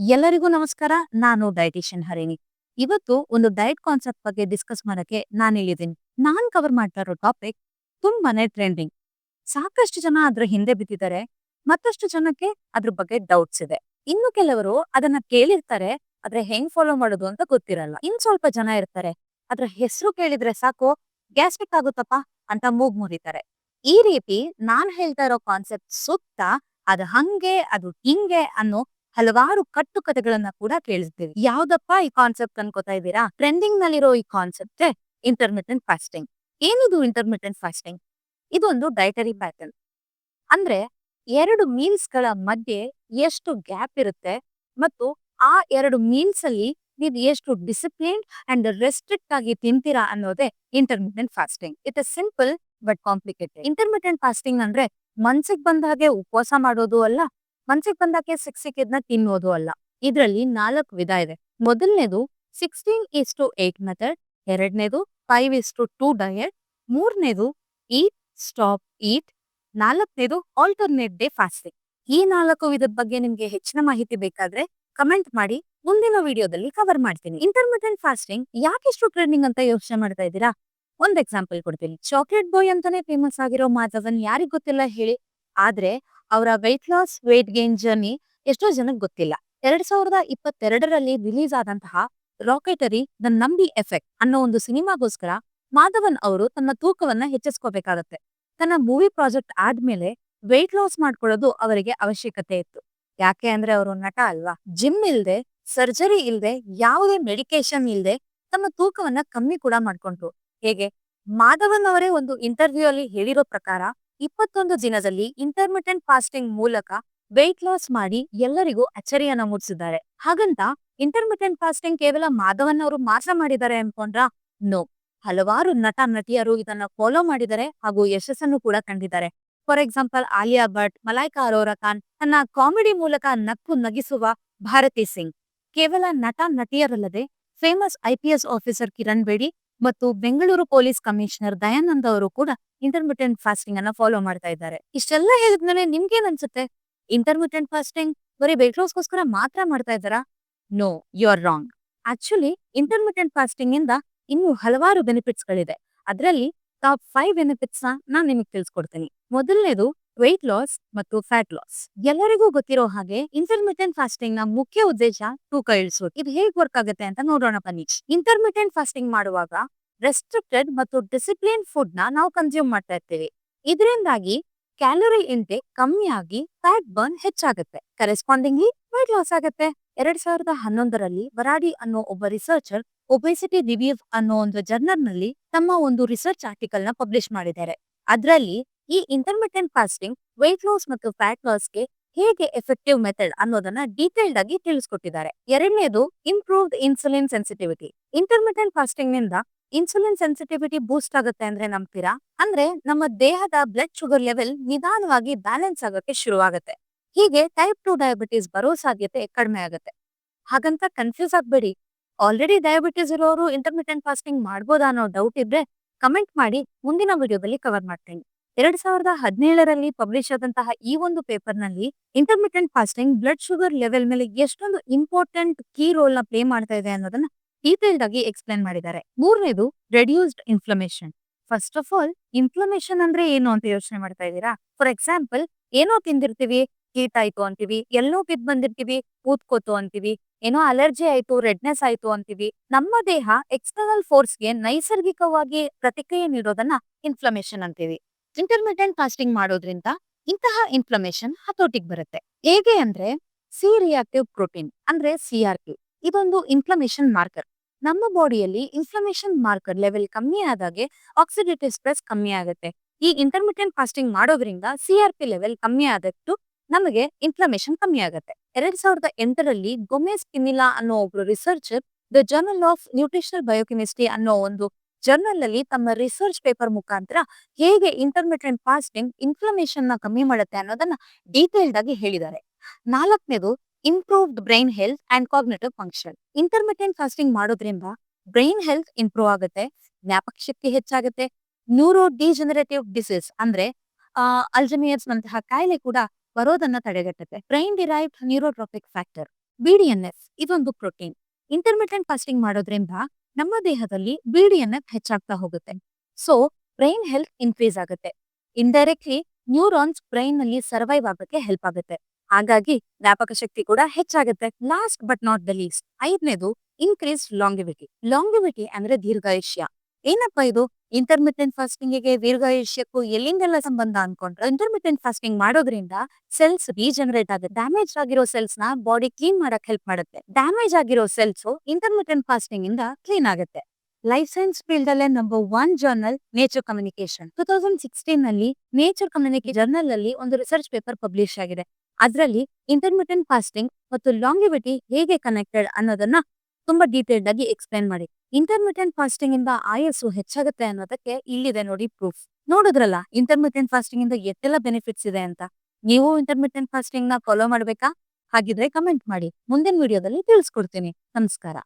ಎಲ್ಲರಿಗೂ ನಮಸ್ಕಾರ, ನಾನು ಡಯಟಿಷಿಯನ್ ಹರಿಣಿ. ಇವತ್ತು ಒಂದು ಡಯಟ್ ಕಾನ್ಸೆಪ್ಟ್ ಬಗ್ಗೆ ಡಿಸ್ಕಸ್ ಮಾಡಕ್ಕೆ ನಾನು ಇಲ್ಲಿದ್ದೀನಿ. ನಾನ್ ಕವರ್ ಮಾಡ್ತಾ ಇರೋ ಟಾಪಿಕ್ ತುಂಬಾನೇ ಟ್ರೆಂಡಿಂಗ್ ಸಾಕಷ್ಟು ಜನ ಅದ್ರ ಹಿಂದೆ ಬಿದ್ದಿದ್ದಾರೆ, ಮತ್ತಷ್ಟು ಜನಕ್ಕೆ ಅದ್ರ ಬಗ್ಗೆ ಡೌಟ್ಸ್ ಇದೆ. ಇನ್ನು ಕೆಲವರು ಅದನ್ನ ಕೇಳಿರ್ತಾರೆ, ಆದ್ರೆ ಹೆಂಗ್ ಫಾಲೋ ಮಾಡೋದು ಅಂತ ಗೊತ್ತಿರಲ್ಲ. ಇನ್ ಸ್ವಲ್ಪ ಜನ ಇರ್ತಾರೆ, ಅದ್ರ ಹೆಸರು ಕೇಳಿದ್ರೆ ಸಾಕು ಗ್ಯಾಸ್ಟ್ರಿಕ್ ಆಗುತ್ತಪ್ಪ ಅಂತ ಮೂಗ್ ಮುರಿತಾರೆ. ಈ ರೀತಿ ನಾನ್ ಹೇಳ್ತಾ ಇರೋ ಕಾನ್ಸೆಪ್ಟ್ ಸುತ್ತ, ಅದು ಹಂಗೆ, ಅದು ಹಿಂಗೆ ಅನ್ನೋ ಹಲವಾರು ಕಟ್ಟುಕತೆಗಳನ್ನ ಕೂಡ ಕೇಳಿಸ್ತೀವಿ ಯಾವ್ದಪ್ಪ ಈ ಕಾನ್ಸೆಪ್ಟ್ ಅನ್ಕೋತಾ ಇದ್ದೀರಾ? ಟ್ರೆಂಡಿಂಗ್ ನಲ್ಲಿರೋ ಈ ಕಾನ್ಸೆಪ್ಟ್ ಇಂಟರ್ಮಿಟೆಂಟ್ ಫಾಸ್ಟಿಂಗ್ ಏನಿದು ಇಂಟರ್ಮಿಟೆಂಟ್ ಫಾಸ್ಟಿಂಗ್ ಇದೊಂದು ಡೈಟರಿ ಪ್ಯಾಟರ್ನ್ ಅಂದ್ರೆ ಎರಡು ಮೀಲ್ಸ್ಗಳ ಮಧ್ಯೆ ಎಷ್ಟು ಗ್ಯಾಪ್ ಇರುತ್ತೆ ಮತ್ತು ಆ ಎರಡು ಮೀಲ್ಸ್ ಅಲ್ಲಿ ನೀವು ಎಷ್ಟು ಡಿಸಿಪ್ಲಿನ್ ಅಂಡ್ ರೆಸ್ಟ್ರಿಕ್ಟ್ ಆಗಿ ತಿಂತೀರಾ ಅನ್ನೋದೇ intermittent fasting it is simple but complicated intermittent fasting ಅಂದ್ರೆ ಮನ್ಸಿಗೆ ಬಂದ ಹಾಗೆ ಉಪವಾಸ ಮಾಡೋದು ಅಲ್ಲ ಮನ್ಸಿಗೆ ಬಂದಾಕೆ ಸಿಕ್ ಸಿಕ್ಕಿದ್ನ ತಿನ್ನೋದು ಅಲ್ಲ. ಇದ್ರಲ್ಲಿ ನಾಲ್ಕು ವಿಧ ಇದೆ. ಮೊದಲನೇದು sixteen is to eight method ಎರಡನೇದು five is to two diet ಮೂರನೇದು ಈಟ್ ಸ್ಟಾಪ್ ಈಟ್ ನಾಲ್ಕನೇದು ಆಲ್ಟರ್ನೇಟ್ ಡೇ ಫಾಸ್ಟಿಂಗ್ ಈ ನಾಲ್ಕು ವಿಧದ ಬಗ್ಗೆ ನಿಮ್ಗೆ ಹೆಚ್ಚಿನ ಮಾಹಿತಿ ಬೇಕಾದ್ರೆ ಕಮೆಂಟ್ ಮಾಡಿ, ಮುಂದಿನ ವಿಡಿಯೋದಲ್ಲಿ ಕವರ್ ಮಾಡ್ತೀನಿ. ಇಂಟರ್ಮಿಟೆಂಟ್ ಫಾಸ್ಟಿಂಗ್ ಯಾಕೆಷ್ಟು ಟ್ರೆಂಡಿಂಗ್ ಅಂತ ಯೋಚನೆ ಮಾಡ್ತಾ ಇದ್ದೀರಾ? ಒಂದ್ ಎಕ್ಸಾಂಪಲ್ ಕೊಡ್ತೀನಿ. ಚಾಕ್ಲೇಟ್ ಬಾಯ್ ಅಂತಾನೆ ಫೇಮಸ್ ಆಗಿರೋ ಮಾಧವನ್ ಯಾರಿಗ್ ಗೊತ್ತಿಲ್ಲ ಹೇಳಿ? ಆದ್ರೆ ಅವರ weight loss weight gain journey ಎಷ್ಟೋ ಜನಕ್ಕೆ ಗೊತ್ತಿಲ್ಲ. ಎರಡ್ ಸಾವಿರದ ಇಪ್ಪತ್ತೆರಡರಲ್ಲಿ ರಿಲೀಸ್ ಆದಂತಹ ರಾಕೆಟರಿ ದ ನಂಬಿ ಎಫೆಕ್ಟ್ ಅನ್ನೋ ಒಂದು ಸಿನಿಮಾಗೋಸ್ಕರ ಮಾಧವನ್ ಅವರು ತನ್ನ ತೂಕವನ್ನ ಹೆಚ್ಚಿಸ್ಕೋಬೇಕಾಗತ್ತೆ. ತನ್ನ ಮೂವಿ ಪ್ರಾಜೆಕ್ಟ್ ಆದ್ಮೇಲೆ ವೆಯ್ಟ್ ಲಾಸ್ ಮಾಡ್ಕೊಳ್ಳೋದು ಅವರಿಗೆ ಅವಶ್ಯಕತೆ ಇತ್ತು. ಯಾಕೆ ಅಂದ್ರೆ ಅವರು ನಟ ಅಲ್ವಾ? ಜಿಮ್ ಇಲ್ದೆ ಸರ್ಜರಿ ಇಲ್ದೆ, ಯಾವುದೇ ಮೆಡಿಕೇಶನ್ ಇಲ್ದೆ ತಮ್ಮ ತೂಕವನ್ನ ಕಮ್ಮಿ ಕೂಡ ಮಾಡ್ಕೊಂಡ್ರು. ಹೇಗೆ? ಮಾಧವನ್ ಅವರೇ ಒಂದು ಇಂಟರ್ವ್ಯೂ ಅಲ್ಲಿ ಹೇಳಿರೋ ಪ್ರಕಾರ ಇಪ್ಪತ್ತೊಂದು ದಿನದಲ್ಲಿ ಇಂಟರ್ಮಿಟೆಂಟ್ ಫಾಸ್ಟಿಂಗ್ ಮೂಲಕ ವೆಯ್ಟ್ ಲಾಸ್ ಮಾಡಿ ಎಲ್ಲರಿಗೂ ಅಚ್ಚರಿಯನ್ನ ಮೂಡಿಸಿದ್ದಾರೆ. ಹಾಗಂತ ಇಂಟರ್ಮಿಟೆಂಟ್ ಫಾಸ್ಟಿಂಗ್ ಕೇವಲ ಮಾಧವನ್ ಅವರು ಮಾತ್ರ ಮಾಡಿದ್ದಾರೆ ಅನ್ಕೊಂಡ್ರ? ನೋ ಹಲವಾರು ನಟ, ನಟಿಯರು ಇದನ್ನ ಫಾಲೋ ಮಾಡಿದ್ದಾರೆ ಹಾಗೂ ಯಶಸ್ಸನ್ನು ಕೂಡ ಕಂಡಿದ್ದಾರೆ. ಫಾರ್ ಎಕ್ಸಾಂಪಲ್ ಆಲಿಯಾ ಭಟ್, ಮಲೈಕಾ ಅರೋರಾ ಖಾನ್ ತನ್ನ ಕಾಮಿಡಿ ಮೂಲಕ ನಕ್ಕು ನಗಿಸುವ ಭಾರತಿ ಸಿಂಗ್. ಕೇವಲ ನಟ, ನಟಿಯರಲ್ಲದೆ famous IPS officer Kiran Bedi ಮತ್ತು ಬೆಂಗಳೂರು ಪೊಲೀಸ್ ಕಮಿಷನರ್ ದಯಾನಂದ್ ಅವರು ಕೂಡ ಇಂಟರ್ಮಿಟೆಂಟ್ ಫಾಸ್ಟಿಂಗ್ ಅನ್ನ ಫಾಲೋ ಮಾಡ್ತಾ ಇದ್ದಾರೆ. ಇಷ್ಟೆಲ್ಲ ಹೇಳಿದ್ಮೇಲೆ ನಿಮ್ಗೇನ್ ಅನ್ಸುತ್ತೆ ಇಂಟರ್ಮಿಟೆಂಟ್ ಫಾಸ್ಟಿಂಗ್ ಬರೀ ವೆಯ್ಟ್ ಮಾತ್ರ ಮಾಡ್ತಾ ಇದ್ದಾರಾ? No you are wrong actually intermittent fasting ಇಂದ ಇನ್ನೂ ಹಲವಾರು ಬೆನಿಫಿಟ್ಸ್ ಗಳಿದೆ. ಅದರಲ್ಲಿ ಟಾಪ್ ಫೈವ್ ಬೆನಿಫಿಟ್ಸ್ನ ನಾನ್ ನಿಮಗೆ ತಿಳಿಸ್ಕೊಡ್ತೀನಿ. ಮೊದಲನೇದು ವೆಯ್ಟ್ ಲಾಸ್ ಮತ್ತು ಫ್ಯಾಟ್ ಲಾಸ್ ಎಲ್ಲರಿಗೂ ಗೊತ್ತಿರೋ ಹಾಗೆ ಇಂಟರ್ಮಿಟೆಂಟ್ ಫಾಸ್ಟಿಂಗ್ನ ಮುಖ್ಯ ಉದ್ದೇಶ ತೂಕ ಇಳಿಸೋದು ಇದು ಹೇಗ್ ವರ್ಕ್ ಆಗುತ್ತೆ ಅಂತ ನೋಡೋಣ ಬನ್ನಿ. ಇಂಟರ್ಮಿಟೆಂಟ್ ಫಾಸ್ಟಿಂಗ್ ಮಾಡುವಾಗ ರೆಸ್ಟ್ರಿಕ್ಟೆಡ್ ಮತ್ತು ಡಿಸಿಪ್ಲಿನ್ ಫುಡ್ನ ನಾವು ಕನ್ಸ್ಯೂಮ್ ಮಾಡ್ತಾ ಇರ್ತೀವಿ. ಇದರಿಂದಾಗಿ ಕ್ಯಾಲೋರಿ ಇಂಟೇಕ್ ಕಮ್ಮಿ ಆಗಿ ಫ್ಯಾಟ್ ಬರ್ನ್ ಹೆಚ್ಚಾಗುತ್ತೆ ಕರೆಸ್ಪಾಂಡಿಂಗ್ಲಿ ವೆಯ್ಟ್ ಲಾಸ್ ಆಗುತ್ತೆ. ಎರಡ್ ಸಾವಿರದ ಹನ್ನೊಂದರಲ್ಲಿ ವರಾಡಿ ಅನ್ನೋ ಒಬ್ಬ ರಿಸರ್ಚರ್ ಒಬೆಸಿಟಿ ರಿವ್ಯೂ ಅನ್ನೋ ಒಂದು ಜರ್ನಲ್ನಲ್ಲಿ ತಮ್ಮ ಒಂದು ರಿಸರ್ಚ್ ಆರ್ಟಿಕಲ್ನ ಪಬ್ಲಿಷ್ ಮಾಡಿದ್ದಾರೆ. ಅದರಲ್ಲಿ ಈ ಇಂಟರ್ಮಿಟೆಂಟ್ ಫಾಸ್ಟಿಂಗ್ ವೆಯ್ಟ್ ಲಾಸ್ ಮತ್ತು ಫ್ಯಾಟ್ ಲಾಸ್ಗೆ ಹೇಗೆ ಎಫೆಕ್ಟಿವ್ ಮೆಥಡ್ ಅನ್ನೋದನ್ನ ಡೀಟೇಲ್ಡ್ ಆಗಿ ತಿಳಿಸ್ಕೊಟ್ಟಿದ್ದಾರೆ. ಎರಡನೇದು ಇಂಪ್ರೂವ್ಡ್ ಇನ್ಸುಲಿನ್ ಸೆನ್ಸಿಟಿವಿಟಿ ಇಂಟರ್ಮಿಟೆಂಟ್ ಫಾಸ್ಟಿಂಗ್ನಿಂದ ಇನ್ಸುಲಿನ್ ಸೆನ್ಸಿಟಿವಿಟಿ ಬೂಸ್ಟ್ ಆಗುತ್ತೆ ಅಂದ್ರೆ ನಂಬ್ತೀರಾ? ಅಂದ್ರೆ ನಮ್ಮ ದೇಹದ ಬ್ಲಡ್ ಶುಗರ್ ಲೆವೆಲ್ ನಿಧಾನವಾಗಿ ಬ್ಯಾಲೆನ್ಸ್ ಆಗೋಕೆ ಶುರುವಾಗುತ್ತೆ. ಹೀಗೆ ಟೈಪ್ ಟು ಡಯಾಬಿಟಿಸ್ ಬರೋ ಸಾಧ್ಯತೆ ಕಡಿಮೆ ಆಗುತ್ತೆ. ಹಾಗಂತ ಕನ್ಫ್ಯೂಸ್ ಆಗ್ಬೇಡಿ. ಆಲ್ರೆಡಿ ಡಯಾಬಿಟಿಸ್ ಇರೋರು ಇಂಟರ್ಮಿಟೆಂಟ್ ಫಾಸ್ಟಿಂಗ್ ಮಾಡ್ಬೋದಾ ಅನ್ನೋ ಡೌಟ್ ಇದ್ರೆ ಕಮೆಂಟ್ ಮಾಡಿ, ಮುಂದಿನ ವಿಡಿಯೋದಲ್ಲಿ ಕವರ್ ಮಾಡ್ತೀನಿ. ಎರಡ್ ಸಾವಿರದ ಹದಿನೇಳರಲ್ಲಿ ಪಬ್ಲಿಷ್ ಆದಂತಹ ಈ ಒಂದು ಪೇಪರ್ನಲ್ಲಿ intermittent fasting blood sugar level ಮೇಲೆ ಎಷ್ಟೊಂದು ಇಂಪಾರ್ಟೆಂಟ್ ಕೀ ರೋಲ್ನ ಪ್ಲೇ ಮಾಡ್ತಾ ಇದೆ ಅನ್ನೋದನ್ನ ಡೀಟೇಲ್ಡ್ ಆಗಿ ಎಕ್ಸ್ಪ್ಲೇನ್ ಮಾಡಿದ್ದಾರೆ. ಮೂರನೇದು reduced inflammation first of all inflammation ಅಂದ್ರೆ ಏನು ಅಂತ ಯೋಚನೆ ಮಾಡ್ತಾ ಇದ್ದೀರಾ? ಫಾರ್ ಎಕ್ಸಾಂಪಲ್ ಏನೋ ತಿಂದಿರ್ತೀವಿ ಹೀಟ್ ಆಯ್ತು ಅಂತೀವಿ, ಎಲ್ಲೋ ಬಿದ್ದು ಬಂದಿರ್ತೀವಿ ಕೂತ್ಕೋತು ಅಂತೀವಿ, ಏನೋ ಅಲರ್ಜಿ ಆಯ್ತು ರೆಡ್ನೆಸ್ ಆಯ್ತು ಅಂತೀವಿ, ನಮ್ಮ ದೇಹ ಎಕ್ಸ್ಟರ್ನಲ್ ಫೋರ್ಸ್ಗೆ ನೈಸರ್ಗಿಕವಾಗಿ ಪ್ರತಿಕ್ರಿಯೆ ನೀಡೋದನ್ನ ಇನ್ಫ್ಲಮೇಷನ್ ಅಂತೀವಿ. ಇಂಟರ್ಮಿಟೆಂಟ್ ಫಾಸ್ಟಿಂಗ್ ಮಾಡೋದ್ರಿಂದ ಇಂತಹ ಇನ್ಫ್ಲಮೇಷನ್ ಹತೋಟಿಗೆ ಬರುತ್ತೆ. ಹೇಗೆ ಅಂದ್ರೆ ಸಿ ರಿಯಾಕ್ಟಿವ್ ಪ್ರೋಟೀನ್ ಅಂದ್ರೆ ಸಿಆರ್ಪಿ ಇದೊಂದು ಇನ್ಫ್ಲಮೇಷನ್ ಮಾರ್ಕರ್ ನಮ್ಮ ಬಾಡಿಯಲ್ಲಿ ಇನ್ಫ್ಲಮೇಷನ್ ಮಾರ್ಕರ್ ಲೆವೆಲ್ ಕಮ್ಮಿ ಆದಾಗೆ ಆಕ್ಸಿಡೇಟಿವ್ ಸ್ಟ್ರೆಸ್ ಕಮ್ಮಿ ಆಗುತ್ತೆ. ಈ ಇಂಟರ್ಮಿಟೆಂಟ್ ಫಾಸ್ಟಿಂಗ್ ಮಾಡೋದ್ರಿಂದ ಸಿಆರ್ಪಿ ಲೆವೆಲ್ ಕಮ್ಮಿ ಆದಷ್ಟು ನಮಗೆ ಇನ್ಫ್ಲಮೇಷನ್ ಕಮ್ಮಿ ಆಗುತ್ತೆ. ಎರಡ್ ಸಾವಿರದ ಎಂಟರಲ್ಲಿ ಗೊಮೆಸ್ ಪಿನಿಲಾ ಅನ್ನೋ ಒಬ್ರು researcher the journal of nutritional biochemistry ಅನ್ನೋ ಒಂದು ಜರ್ನಲ್ ಅಲ್ಲಿ ತಮ್ಮ ರಿಸರ್ಚ್ ಪೇಪರ್ ಮುಖಾಂತರ ಹೇಗೆ ಇಂಟರ್ಮಿಟೆಂಟ್ ಫಾಸ್ಟಿಂಗ್ ಇನ್ಫ್ಲಮೇಷನ್ನ ಕಮ್ಮಿ ಮಾಡುತ್ತೆ ಅನ್ನೋದನ್ನ ಡೀಟೇಲ್ಡ್ ಆಗಿ ಹೇಳಿದ್ದಾರೆ. ನಾಲ್ಕನೇದು improved brain health and cognitive function intermittent fasting ಮಾಡೋದ್ರಿಂದ ಬ್ರೈನ್ ಹೆಲ್ತ್ ಇಂಪ್ರೂವ್ ಆಗುತ್ತೆ, ಜ್ಞಾಪಕ ಶಕ್ತಿ ಹೆಚ್ಚಾಗುತ್ತೆ ನ್ಯೂರೋ ಡಿಜನರೇಟಿವ್ ಡಿಸೀಸ್ ಅಂದ್ರೆ ಅಲ್ಜಮಿಯರ್ಸ್ ನಂತಹ ಕಾಯಿಲೆ ಕೂಡ ಬರೋದನ್ನ ತಡೆಗಟ್ಟುತ್ತೆ. Brain derived neurotrophic factor BDNF ಇದೊಂದು ಪ್ರೋಟೀನ್ ಇಂಟರ್ಮಿಟೆಂಟ್ ಫಾಸ್ಟಿಂಗ್ ಮಾಡೋದ್ರಿಂದ ನಮ್ಮ ದೇಹದಲ್ಲಿ ಬೀಡಿಯನ್ನ ಹೆಚ್ಚಾಗ್ತಾ ಹೋಗುತ್ತೆ. ಸೊ ಬ್ರೈನ್ ಹೆಲ್ತ್ ಇನ್ಕ್ರೀಸ್ ಆಗುತ್ತೆ. ಇಂಡೈರೆಕ್ಟ್ಲಿ ನ್ಯೂರಾನ್ಸ್ ಬ್ರೈನ್ನಲ್ಲಿ ಸರ್ವೈವ್ ಆಗಕ್ಕೆ ಹೆಲ್ಪ್ ಆಗುತ್ತೆ. ಹಾಗಾಗಿ ಜ್ಞಾಪಕ ಶಕ್ತಿ ಕೂಡ ಹೆಚ್ಚಾಗುತ್ತೆ. Last but not the least ಐದನೇದು ಇನ್ಕ್ರೀಸ್ ಲಾಂಗಿವಿಟಿ ಲಾಂಗಿವಿಟಿ ಅಂದ್ರೆ ದೀರ್ಘಾಯುಷ್ಯ. ಏನಪ್ಪಾ ಇದು? ಇಂಟರ್ಮಿಟೆಂಟ್ ಫಾಸ್ಟಿಂಗ್ಗೆ ದೀರ್ಘಾಯುಷ್ಯಕ್ಕೂ ಎಲ್ಲಿಂದೆಲ್ಲ ಸಂಬಂಧ ಅನ್ಕೊಂಡ್ರೆ? ಇಂಟರ್ಮಿಟೆಂಟ್ ಫಾಸ್ಟಿಂಗ್ ಮಾಡೋದ್ರಿಂದ ಸೆಲ್ಸ್ ರೀಜನರೇಟ್ ಆಗುತ್ತೆ. ಡ್ಯಾಮೇಜ್ ಆಗಿರೋ ಸೆಲ್ಸ್ನ ಬಾಡಿ ಕ್ಲೀನ್ ಮಾಡಕ್ ಹೆಲ್ಪ್ ಮಾಡುತ್ತೆ. ಡ್ಯಾಮೇಜ್ ಆಗಿರೋ ಸೆಲ್ಸ್ ಇಂಟರ್ಮಿಟೆಂಟ್ ಫಾಸ್ಟಿಂಗ್ ಇಂದ ಕ್ಲೀನ್ ಆಗುತ್ತೆ. ಲೈಫ್ ಸೈನ್ಸ್ ಫೀಲ್ಡ್ ಅಲ್ಲೇ number one journal nature communication two thousand ಸಿಕ್ಸ್ಟೀನ್ನಲ್ಲಿ nature communication journal ಅಲ್ಲಿ ಒಂದು ರಿಸರ್ಚ್ ಪೇಪರ್ ಪಬ್ಲಿಷ್ ಆಗಿದೆ. ಅದರಲ್ಲಿ ಇಂಟರ್ಮಿಟೆಂಟ್ ಫಾಸ್ಟಿಂಗ್ ಮತ್ತು ಲಾಂಗಿವಿಟಿ ಹೇಗೆ ಕನೆಕ್ಟೆಡ್ ಅನ್ನೋದನ್ನ ತುಂಬಾ ಡೀಟೇಲ್ಡ್ ಆಗಿ ಎಕ್ಸ್ಪ್ಲೈನ್ ಮಾಡಿ ಇಂಟರ್ಮಿಟೆಂಟ್ ಫಾಸ್ಟಿಂಗ್ ಇಂದ ಆಯಸ್ಸು ಹೆಚ್ಚಾಗುತ್ತೆ ಅನ್ನೋದಕ್ಕೆ ಇಲ್ಲಿದೆ ನೋಡಿ ಪ್ರೂಫ್ ನೋಡಿದ್ರಲ್ಲ ಇಂಟರ್ಮಿಟೆಂಟ್ ಫಾಸ್ಟಿಂಗ್ ಇಂದ ಎಷ್ಟೆಲ್ಲ ಬೆನಿಫಿಟ್ಸ್ ಇದೆ ಅಂತ? ನೀವು ಇಂಟರ್ಮಿಟೆಂಟ್ ಫಾಸ್ಟಿಂಗ್ನ ಫಾಲೋ ಮಾಡ್ಬೇಕಾ? ಹಾಗಿದ್ರೆ ಕಮೆಂಟ್ ಮಾಡಿ. ಮುಂದಿನ ವಿಡಿಯೋದಲ್ಲಿ ತಿಳಿಸ್ಕೊಡ್ತೀನಿ. ನಮಸ್ಕಾರ.